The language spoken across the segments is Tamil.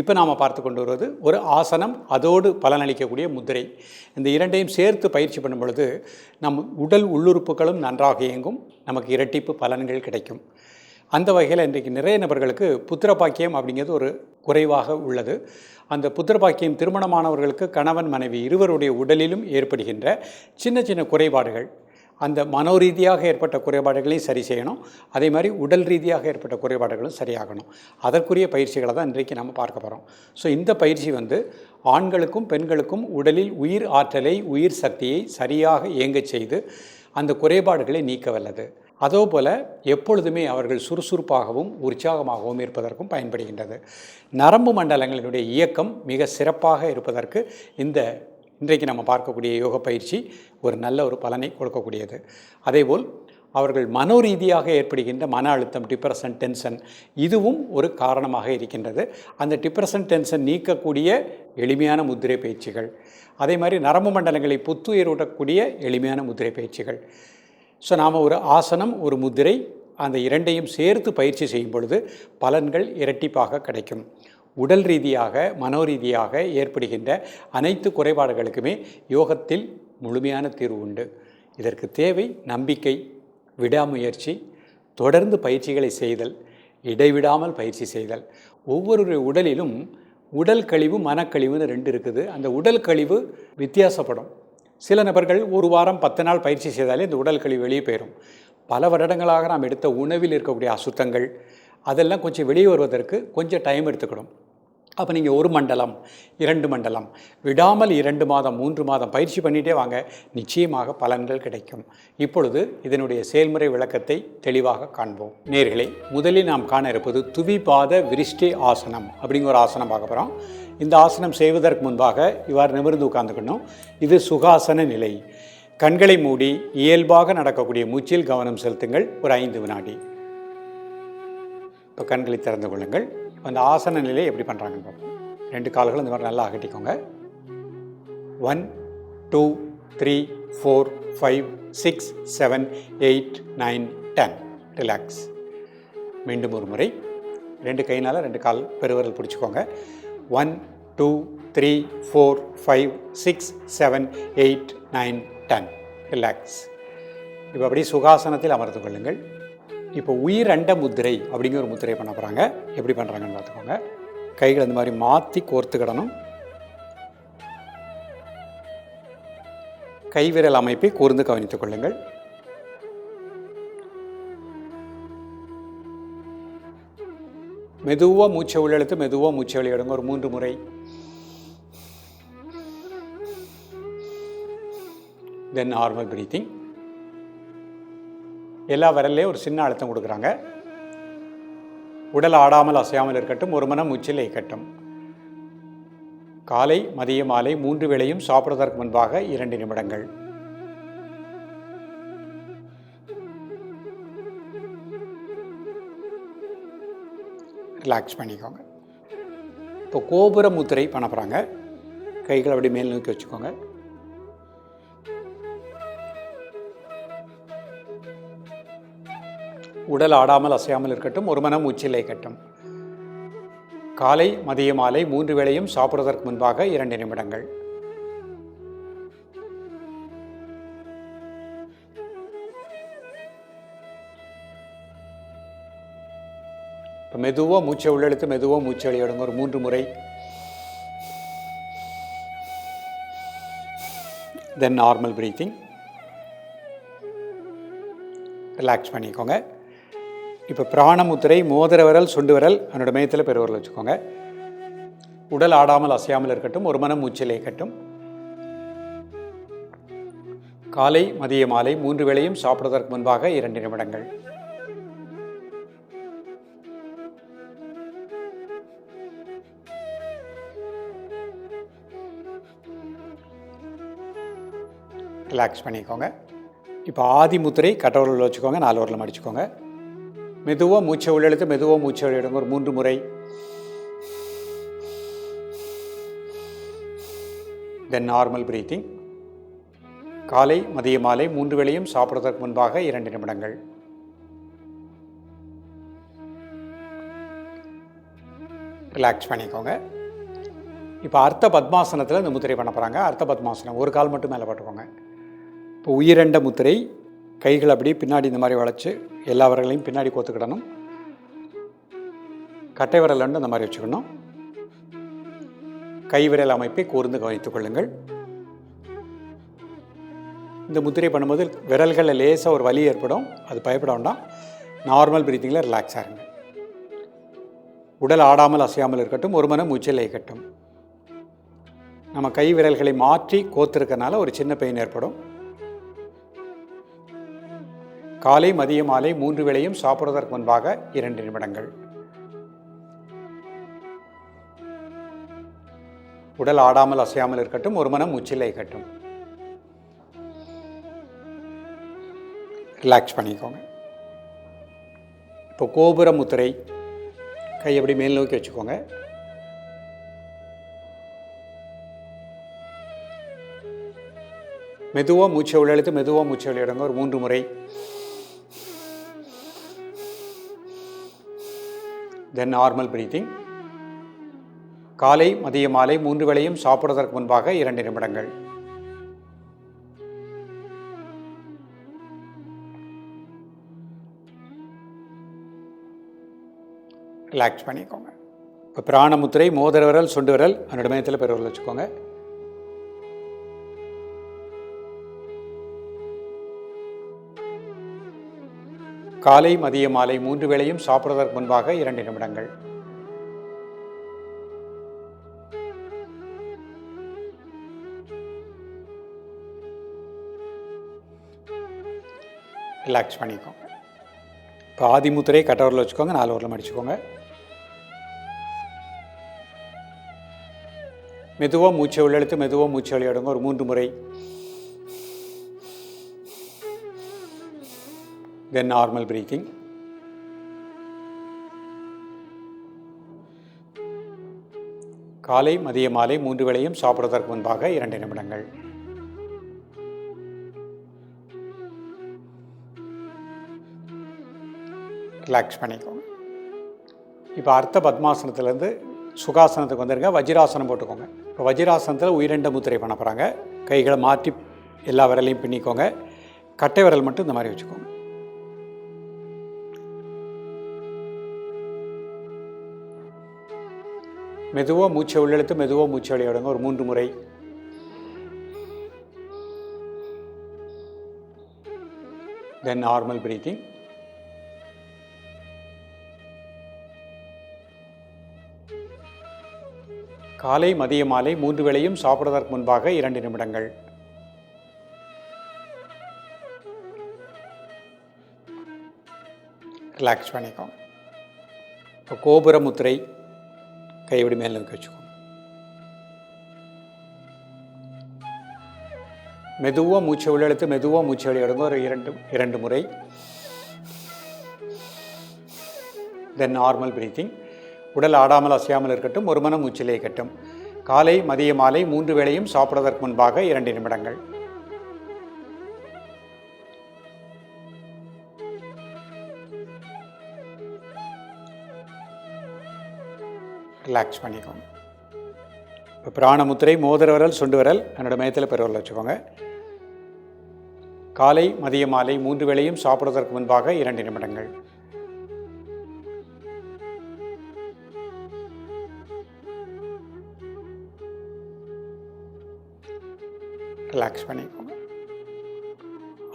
இப்போ நாம் பார்த்து கொண்டு வருவது ஒரு ஆசனம் அதோடு பலனளிக்கக்கூடிய முத்திரை இந்த இரண்டையும் சேர்த்து பயிற்சி பண்ணும் பொழுது நம் உடல் உள்ளுறுப்புகளும் நன்றாக இயங்கும் நமக்கு இரட்டிப்பு பலன்கள் கிடைக்கும். அந்த வகையில் இன்றைக்கு நிறைய நபர்களுக்கு புத்திர பாக்கியம் அப்படிங்கிறது ஒரு குறைவாக உள்ளது. அந்த புத்திர பாக்கியம் திருமணமானவர்களுக்கு கணவன் மனைவி இருவருடைய உடலிலும் ஏற்படுகின்ற சின்ன சின்ன குறைபாடுகள் அந்த மனோரீதியாக ஏற்பட்ட குறைபாடுகளையும் சரி செய்யணும். அதே மாதிரி உடல் ரீதியாக ஏற்பட்ட குறைபாடுகளும் சரியாகணும். அதற்குரிய பயிற்சிகளை தான் இன்றைக்கு நம்ம பார்க்க போகிறோம் ஸோ இந்த பயிற்சி வந்து ஆண்களுக்கும் பெண்களுக்கும் உடலில் உயிர் ஆற்றலை உயிர் சக்தியை சரியாக இயங்கச் செய்து அந்த குறைபாடுகளை நீக்க வல்லது. அதோ போல எப்பொழுதுமே அவர்கள் சுறுசுறுப்பாகவும் உற்சாகமாகவும் இருப்பதற்கும் பயன்படுகின்றது. நரம்பு மண்டலங்களினுடைய இயக்கம் மிக சிறப்பாக இருப்பதற்கு இந்த இன்றைக்கு நம்ம பார்க்கக்கூடிய யோக பயிற்சி ஒரு நல்ல ஒரு பலனை கொடுக்கக்கூடியது. அதேபோல் அவர்கள் மனோரீதியாக ஏற்படுகின்ற மன அழுத்தம் டிப்ரெஷன் டென்ஷன் இதுவும் ஒரு காரணமாக இருக்கின்றது. அந்த டிப்ரெஷன் டென்ஷன் நீக்கக்கூடிய எளிமையான முத்திரை பயிற்சிகள். அதே மாதிரி நரம்பு மண்டலங்களை புத்துயிரூட்டக்கூடிய எளிமையான முத்திரை பயிற்சிகள். ஸோ நாம் ஒரு ஆசனம் ஒரு முத்திரை அந்த இரண்டையும் சேர்த்து பயிற்சி செய்யும் பொழுது பலன்கள் இரட்டிப்பாக கிடைக்கும். உடல் ரீதியாக மனோரீதியாக ஏற்படுகின்ற அனைத்து குறைபாடுகளுக்குமே யோகத்தில் முழுமையான தீர்வு உண்டு. இதற்கு தேவை நம்பிக்கை விடாமுயற்சி தொடர்ந்து பயிற்சிகளை செய்தல் இடைவிடாமல் பயிற்சி செய்தல். ஒவ்வொரு உடலிலும் உடல் கழிவு மனக்கழிவுன்னு ரெண்டு இருக்குது. அந்த உடல் கழிவு வித்தியாசப்படும். சில நபர்கள் ஒரு வாரம் பத்து நாள் பயிற்சி செய்தாலே இந்த உடல் கழிவு வெளியே போயிடும் பல வருடங்களாக நாம் எடுத்த உணவில் இருக்கக்கூடிய அசுத்தங்கள் அதெல்லாம் கொஞ்சம் வெளியே வருவதற்கு கொஞ்சம் டைம் எடுத்துக்கணும். அப்போ நீங்கள் ஒரு மண்டலம் இரண்டு மண்டலம். விடாமல் இரண்டு மாதம் மூன்று மாதம் பயிற்சி பண்ணிகிட்டே வாங்க. நிச்சயமாக பலன்கள் கிடைக்கும். இப்பொழுது இதனுடைய செயல்முறை விளக்கத்தை தெளிவாக காண்போம். நேர்களே முதலில் நாம் காண இருப்பது துவிபாத விரிஷ்டி ஆசனம் அப்படிங்கிற ஒரு ஆசனம் பார்க்க போகிறோம் இந்த ஆசனம் செய்வதற்கு முன்பாக இவ்வாறு நிமிர்ந்து உட்காந்துக்கணும் இது சுகாசன நிலை. கண்களை மூடி இயல்பாக நடக்கக்கூடிய மூச்சில் கவனம் செலுத்துங்கள். ஒரு ஐந்து வினாடி. இப்போ கண்களை திறந்து கொள்ளுங்கள். அந்த ஆசன நிலையை எப்படி பண்ணுறாங்கன்னு பார்ப்போம். ரெண்டு கால்களும் இந்த மாதிரி நல்லா அகட்டிக்கோங்க one two three four five six seven eight nine ten relax மீண்டும் ஒரு முறை. ரெண்டு கையினால் ரெண்டு கால் பெருவரல் பிடிச்சிக்கோங்க. One two three four five six seven eight nine ten relax இப்போ அப்படியே சுகாசனத்தில் அமர்ந்து கொள்ளுங்கள். இப்போ உயிர் அண்ட முத்திரை அப்படிங்கிற ஒரு முத்திரை பண்ண போகிறாங்க எப்படி பண்ணுறாங்கன்னு பார்த்துக்கோங்க. கைகள் இந்த மாதிரி மாற்றி கோர்த்துக்கிடணும் கைவிரல் அமைப்பை கூர்ந்து கவனித்துக் கொள்ளுங்கள். மெதுவாக மூச்சை உள்ளெழுத்து மெதுவாக மூச்சை வெளியிடுங்க. ஒரு மூன்று முறை. தென் நார்மல் பிரீத்திங் எல்லா விரல்லையும் ஒரு சின்ன அழுத்தம் கொடுக்குறாங்க. உடல் ஆடாமல் அசையாமல் இருக்கட்டும் ஒரு மனம் உச்சில் இயக்கட்டும். காலை மதிய மாலை மூன்று வேளையும் சாப்பிடுவதற்கு முன்பாக இரண்டு நிமிடங்கள். ரிலாக்ஸ் பண்ணிக்கோங்க. இப்போ கோபுர முத்திரை பண்ண போகிறாங்க கைகளை அப்படி மேல் நோக்கி வச்சுக்கோங்க. உடல் ஆடாமல் அசையாமல் இருக்கட்டும் ஒரு மனம் உச்சிலை கட்டும் காலை மதிய மாலை மூன்று வேளையும் சாப்பிடுவதற்கு முன்பாக இரண்டு நிமிடங்கள். இப்போ மெதுவாக மூச்சை உள்ளெழுத்து மெதுவாக மூச்சை வெளியிடுங்க ஒரு மூன்று முறை. தென் நார்மல் ப்ரீத்திங் ரிலாக்ஸ் பண்ணிக்கோங்க. இப்போ பிராணமுத்திரை மோதிர விரல் சுண்டு விரல் என்னோட மையத்தில் பெருவரில் வச்சுக்கோங்க. உடல் ஆடாமல் அசையாமல் இருக்கட்டும் ஒரு மனம் மூச்சில் இருக்கட்டும் காலை மதிய மாலை மூன்று வேளையும் சாப்பிடுவதற்கு முன்பாக இரண்டு நிமிடங்கள். ரிலாக்ஸ் பண்ணிக்கோங்க. இப்போ ஆதி முத்திரை கட்டவரில் வச்சுக்கோங்க நாலு வரலும் அடிச்சுக்கோங்க. மெதுவாக மூச்சை உள்ளெழுத்து மெதுவாக மூச்சை வெளியிடுங்க ஒரு மூன்று முறை. தென் நார்மல் பிரீத்திங் காலை மதிய மாலை மூன்று வேளையும் சாப்பிடுவதற்கு முன்பாக இரண்டு நிமிடங்கள். ரிலாக்ஸ் பண்ணிக்கோங்க. இப்போ அர்த்த பத்மாசனத்தில் இந்த முத்திரை பண்ண போகிறாங்க அர்த்த பத்மாசனம் ஒரு கால் மட்டும் மேலே போட்டுக்கோங்க. இப்போ உயிரண்ட முத்திரை கைகள் அப்படியே பின்னாடி இந்த மாதிரி வளைச்சு எல்லா விரல்களையும் பின்னாடி கோத்துக்கிடணும். கட்டை விரல் வந்து இந்த மாதிரி வச்சுக்கணும். கை விரல் அமைப்பை கூர்ந்து கவனித்துக் கொள்ளுங்கள். இந்த முத்திரை பண்ணும்போது விரல்களில் லேசாக ஒரு வலி ஏற்படும். அது பயப்பட வேண்டாம். நார்மல் பிரீத்திங்கில் ரிலாக்ஸ் ஆகுங்க உடல் ஆடாமல் அசையாமல் இருக்கட்டும். ஒரு மனம் மூச்சில் இருக்கட்டும் நம்ம கை விரல்களை மாற்றி கோத்திருக்கனால ஒரு சின்ன பெயின் ஏற்படும். காலை மதிய மாலை மூன்று வேளையும் சாப்பிடுவதற்கு முன்பாக இரண்டு நிமிடங்கள். உடல் ஆடாமல் அசையாமல் இருக்கட்டும் ஒரு மனம் உச்சிலை கட்டும் ரிலாக்ஸ் பண்ணிக்கோங்க. இப்போ கோபுர முத்திரை கை எப்படி மேல் நோக்கி வச்சுக்கோங்க. மெதுவாக மூச்சை உள்ளெழுத்து மெதுவாக மூச்சை விளையாடுங்க. ஒரு மூன்று முறை தென் நார்மல் பிரீத்திங் காலை மதிய மாலை மூன்று வேளையும் சாப்பிடுவதற்கு முன்பாக இரண்டு நிமிடங்கள். ரிலாக்ஸ் பண்ணிக்கோங்க. இப்போ பிராணமுத்திரை மோதிர விரல் சுண்டு விரல் அதனோட மையத்தில் பெருவரில் வச்சுக்கோங்க. காலை மதிய மாலை மூன்று வேளையும் சாப்பிடுவதற்கு முன்பாக இரண்டு நிமிடங்கள். ரிலாக்ஸ் பண்ணிக்கோங்க இப்போ ஆதிமுத்திரை கட்டவரில் வச்சுக்கோங்க நாலு ஊரில் மடிச்சுக்கோங்க மெதுவாக மூச்சை உள்ளெழுத்து மெதுவாக மூச்சை வெளியிடுங்க ஒரு மூன்று முறை தென் நார்மல் பிரீத்திங் காலை மதிய மாலை மூன்று வேளையும் சாப்பிடுவதற்கு முன்பாக இரண்டு நிமிடங்கள். ரிலாக்ஸ் பண்ணிக்கோங்க இப்போ அர்த்த பத்மாசனத்துலேருந்து சுகாசனத்துக்கு வந்துடுங்க வஜ்ராசனம் போட்டுக்கோங்க. இப்போ வஜ்ராசனத்தில் உயிரெண்ட முத்திரை பண்ண போகிறாங்க கைகளை மாற்றி எல்லா விரலையும் பின்னிக்கோங்க. கட்டை விரல் மட்டும் இந்த மாதிரி வச்சுக்கோங்க. மெதுவாக மூச்சை உள்ளெழுத்து மெதுவாக மூச்சை விளையாடுங்க ஒரு மூன்று முறை. தென் நார்மல் பிரீத்திங் காலை மதிய மாலை மூன்று வேளையும் சாப்பிடுவதற்கு முன்பாக இரண்டு நிமிடங்கள். ரிலாக்ஸ் பண்ணிக்கோங்க. இப்போ கோபுர முத்திரை. கைவிடி மேலே நோக்கி வச்சுக்கோங்க. மெதுவாக மூச்சை உள்ளெழுத்து மெதுவாக மூச்சை வெளியிடுங்க ஒரு இரண்டு இரண்டு முறை. தென் நார்மல் பிரீத்திங் உடல் ஆடாமல் அசையாமல் இருக்கட்டும் ஒரு மனம் மூச்சிலே கட்டும் காலை மதிய மாலை மூன்று வேளையும் சாப்பிடுவதற்கு முன்பாக இரண்டு நிமிடங்கள். ரிலாக்ஸ் பண்ணிக்கோங்க. இப்போ பிராணமுத்திரை மோதிர விரல் சுண்டு விரல் என்னோடய மையத்தில் பெருவரில் வச்சுக்கோங்க. காலை மதிய மாலை மூன்று வேளையும் சாப்பிடுவதற்கு முன்பாக இரண்டு நிமிடங்கள். ரிலாக்ஸ் பண்ணிக்கோங்க.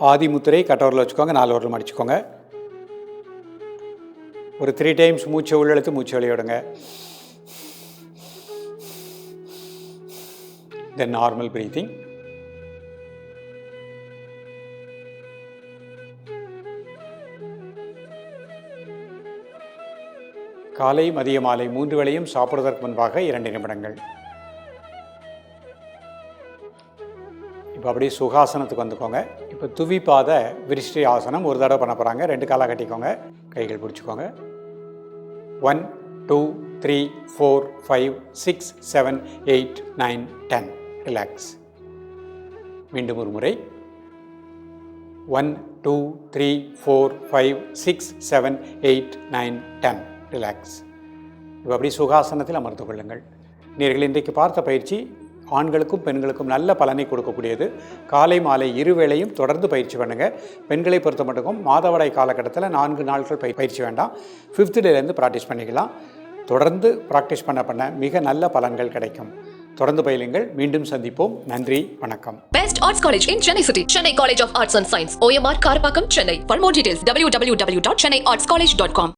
ஆதி முத்திரை கட்டவரில் வச்சுக்கோங்க நாலு வரலும் அடிச்சுக்கோங்க ஒரு த்ரீ டைம்ஸ் மூச்சை உள்ளெழுத்து மூச்சை வெளியிடுங்க தென் நார்மல் breathing. காலை மதிய மாலை மூன்று வேளையும் சாப்பிடுவதற்கு முன்பாக இரண்டு நிமிடங்கள். இப்போ அப்படியே சுகாசனத்துக்கு வந்துக்கோங்க. இப்போ துவிப்பாத விரிஷ்டி ஆசனம் ஒரு தடவை பண்ண போகிறாங்க ரெண்டு காலாக கட்டிக்கோங்க. கைகள் பிடிச்சிக்கோங்க. One two three four five six seven eight nine ten relax மீண்டும் ஒரு முறை. One two three four five six seven eight nine ten relax இப்போ அப்படி சுகாசனத்தில் அமர்ந்து கொள்ளுங்கள். நீங்கள் இன்றைக்கு பார்த்த பயிற்சி ஆண்களுக்கும் பெண்களுக்கும் நல்ல பலனை கொடுக்கக்கூடியது. காலை மாலை இருவேளையும் தொடர்ந்து பயிற்சி பண்ணுங்கள் பெண்களை பொறுத்த மட்டுக்கும் மாதவடை காலகட்டத்தில் நான்கு நாட்கள் பய பயிற்சி வேண்டாம். ஃபிஃப்த் டேலேருந்து ப்ராக்டிஸ் பண்ணிக்கலாம். தொடர்ந்து ப்ராக்டிஸ் பண்ண பண்ண மிக நல்ல பலன்கள் கிடைக்கும். தொடர்ந்து பயிலுங்கள் மீண்டும் சந்திப்போம் நன்றி வணக்கம் best arts college in Chennai city Chennai college of arts and science OMR Karapakkam Chennai for more details W W W dot Chennai arts college dot com